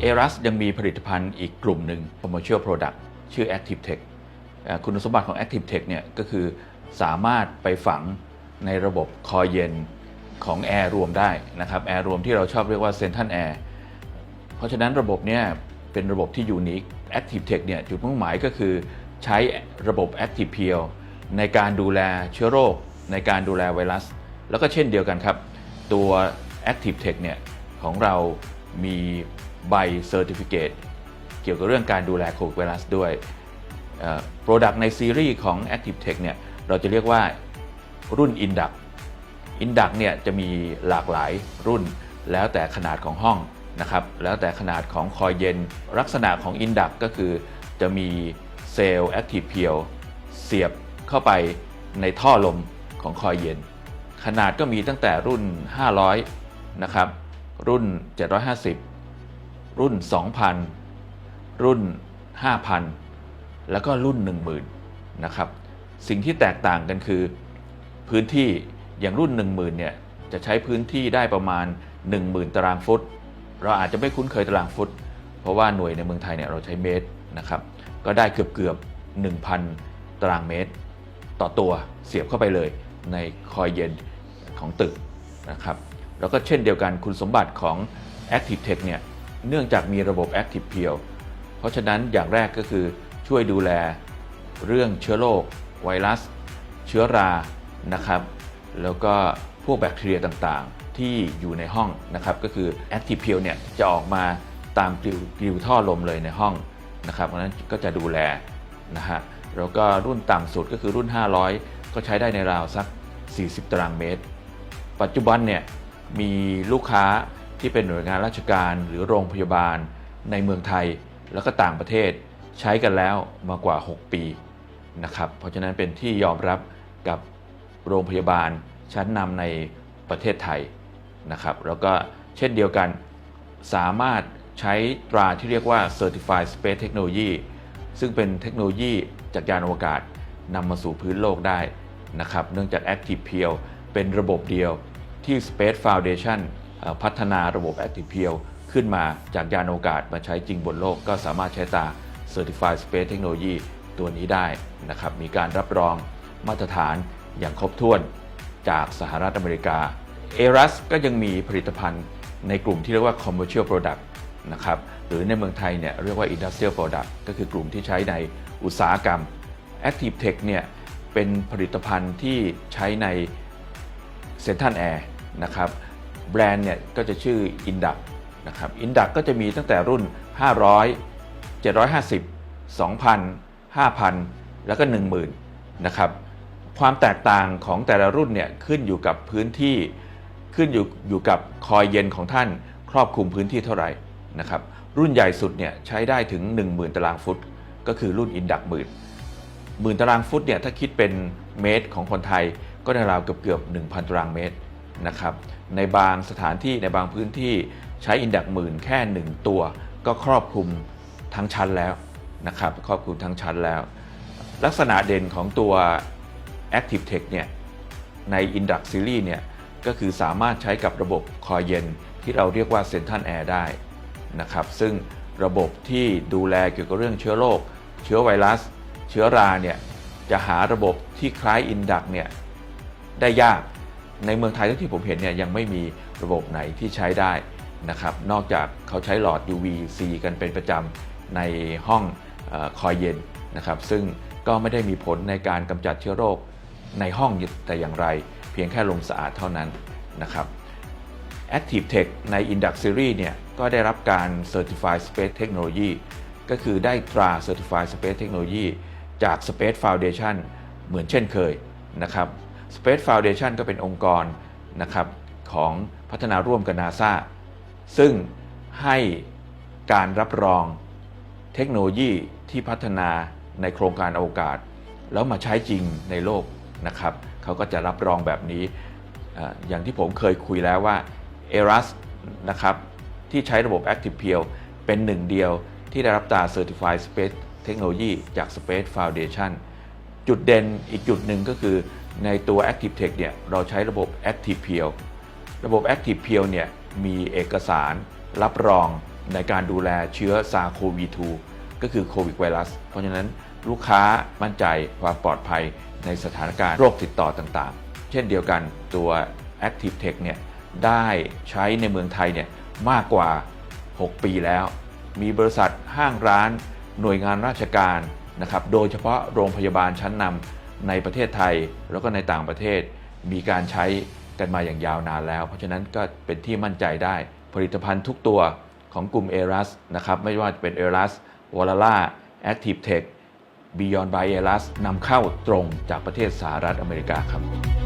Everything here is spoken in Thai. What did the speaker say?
เอรัสยังมีผลิตภัณฑ์อีกกลุ่มหนึ่ง commercial product ชื่อ Active Tech คุณสมบัติของ Active Tech เนี่ยก็คือสามารถไปฝังในระบบคอยเย็นของแอร์รวมได้นะครับแอร์รวมที่เราชอบเรียกว่า Central Air เพราะฉะนั้นระบบเนี่ยเป็นระบบที่ยูนิค Active Tech เนี่ยจุดมุ่งหมายก็คือใช้ระบบ Active p e e l ในการดูแลเชื้อโรค ในการดูแลไวรัส แล้วก็เช่นเดียวกันครับ ตัว Active Tech เนี่ยของเรามีใบ Certificate เกี่ยวกับเรื่องการดูแลโควิดไวรัสด้วยโปรดักต์ในซีรีส์ของ Active Tech เนี่ยเราจะเรียกว่ารุ่น Induct อินดักเนี่ยจะมีหลากหลายรุ่นแล้วแต่ขนาดของห้องนะครับแล้วแต่ขนาดของคอยเย็น ลักษณะของอินดักก็คือจะมีเซลล์แอคทีฟเพียวเสียบเข้าไปในท่อลมของคอยเย็น ขนาดก็มีตั้งแต่รุ่น 500 นะครับ รุ่น 750 รุ่น 2,000 รุ่น 5,000 แล้วก็รุ่น 10,000 นะครับ สิ่งที่แตกต่างกันคือพื้นที่อย่างรุ่น 10,000 เนี่ย จะใช้พื้นที่ได้ประมาณ 10,000 ตารางฟุต เราอาจจะไม่คุ้นเคยตารางฟุต เพราะว่าหน่วยในเมืองไทยเนี่ยเราใช้เมตรนะครับ ก็ได้เกือบเกือบ1,000 ตารางเมตร ต่อตัวเสียบเข้าไปเลย ในคอยเย็นของตึกนะครับแล้วก็เช่นเดียวกันคุณสมบัติของ Active Tech เนี่ยเนื่องจากมีระบบ Active p e e l เพราะฉะนั้นอย่างแรกก็คือช่วยดูแลเรื่องเชื้อโรคไวรัส เชื้อรานะครับ แล้วก็พวกแบคทีเรียต่างๆ ที่อยู่ในห้องนะครับ ก็คือ Active p e e l เนี่ยจะออกมาตามกลิวกลิวท่อลมเลยในห้องนะครับเพราะฉะนั้นก็จะดูแลนะฮะแล้วก็รุ่นต่ำสุดก็คือรุ่น 500 ก็ใช้ได้ในราวสัก 40 ตารางเมตร ปัจจุบันเนี่ยมีลูกค้าที่เป็นหน่วยงานราชการหรือโรงพยาบาลในเมืองไทยแล้วก็ต่างประเทศใช้กันแล้วมากว่า 6 ปีนะครับเพราะฉะนั้นเป็นที่ยอมรับกับโรงพยาบาลชั้นนำในประเทศไทยนะครับแล้วก็เช่นเดียวกันสามารถใช้ตราที่เรียกว่า Certified Space Technology ซึ่งเป็นเทคโนโลยีจากยานอวกาศ นำมาสู่พื้นโลกได้นะครับ เนื่องจาก Active p e e l เป็นระบบเดียวที่ Space Foundation พัฒนาระบบ Active p e e l ขึ้นมาจากยานอวกาศมาใช้จริงบนโลก ก็สามารถใช้ตา Certified Space Technology ตัวนี้ได้นะครับ มีการรับรองมาตรฐานอย่างครบถ้วนจากสหรัฐอเมริกาเอรัสก็ยังมีผลิตภัณฑ์ในกลุ่มที่เรียกว่า commercial product นะครับ หรือในเมืองไทยเนี่ยเรียกว่า industrial product ก็คือกลุ่มที่ใช้ในอุตสาหกรรม Active Tech เนี่ยเป็นผลิตภัณฑ์ที่ใช้ใน Central Air นะครับแบรนด์เนี่ยก็จะชื่อ Induc นะครับ Induc ก็จะมีตั้งแต่รุ่น 500 750 2,000 5,000 แล้วก็ 10,000นะครับความแตกต่างของแต่ละรุ่นเนี่ยขึ้นอยู่กับพื้นที่ขึ้นอยู่อยู่กับคอยเย็นของท่านครอบคลุมพื้นที่เท่าไหร่นะครับรุ่นใหญ่สุดเนี่ยใช้ได้ถึง 10,000 ตารางฟุต ก็คือรุ่นอินดักหมื่น หมื่นตารางฟุตเนี่ยถ้าคิดเป็นเมตรของคนไทยก็ราวเกือบเกือบ1,000 ตารางเมตรนะครับในบางสถานที่ในบางพื้นที่ใช้อินดักหมื่นแค่ 1 ตัว ก็ครอบคลุมทั้งชั้นแล้วนะครับครอบคลุมทั้งชั้นแล้ว ลักษณะเด่นของตัว Active Tech เนี่ยใน Induct Series เนี่ยก็คือสามารถใช้กับระบบคอยเย็นที่เราเรียกว่า Central Air ได้นะครับซึ่งระบบที่ดูแลเกี่ยวกับเรื่องเชื้อโรคเชื้อไวรัส เชื้อราเนี่ยจะหาระบบที่คล้าย Induct เนี่ยได้ยากในเมืองไทยที่ผมเห็นเนี่ยยังไม่มีระบบไหนที่ใช้ได้นะครับ นอกจากเขาใช้หลอด UVC กันเป็นประจำในห้องออคอยเย็นนะครับ ซึ่งก็ไม่ได้มีผลในการกำจัดเชื้อโรคในห้องแต่อย่างไร เพียงแค่ลมสะอาดเท่านั้นนะครับ Active Tech ใน Induct Series เนี่ยก็ได้รับการ Certified Space Technology ก็คือได้ตรา Certified Space Technology จาก Space Foundation เหมือนเช่นเคยนะครับ Space Foundation ก็เป็นองค์กรนะครับของพัฒนาร่วมกับ NASA ซึ่งให้การรับรองเทคโนโลยีที่พัฒนาในโครงการอวกาศ แล้วมาใช้จริงในโลกนะครับเขาก็จะรับรองแบบนี้ อย่างที่ผมเคยคุยแล้วว่า e r a s นะครับที่ใช้ระบบ Active p e e l เป็นหนึ่งเดียวที่ได้รับตรา Certified Space Technology จาก Space Foundation จุดเด่นอีกจุดหนึ่งก็คือในตัว Active Tech เนี่ยเราใช้ระบบ Active p e e l ระบบ Active p e e l เนี่ยมีเอกสารรับรองในการดูแลเชื้อซาโควี2ก็คือโควิดไวรัส เพราะฉะนั้นลูกค้ามั่นใจความปลอดภัยในสถานการณ์โรคติดต่อต่างๆ เช่นเดียวกันตัว Active Tech เนี่ยได้ใช้ในเมืองไทยเนี่ยมากกว่า 6 ปีแล้ว มีบริษัทห้างร้าน หน่วยงานราชการนะครับโดยเฉพาะโรงพยาบาลชั้นนำในประเทศไทย แล้วก็ในต่างประเทศมีการใช้กันมาอย่างยาวนานแล้ว เพราะฉะนั้นก็เป็นที่มั่นใจได้ ผลิตภัณฑ์ทุกตัวของกลุ่ม a r u s นะครับไม่ว่าจะเป็น a r u s w a l a l a Active Tech Beyond by a r u s นำเข้าตรงจากประเทศสหรัฐอเมริกาครับ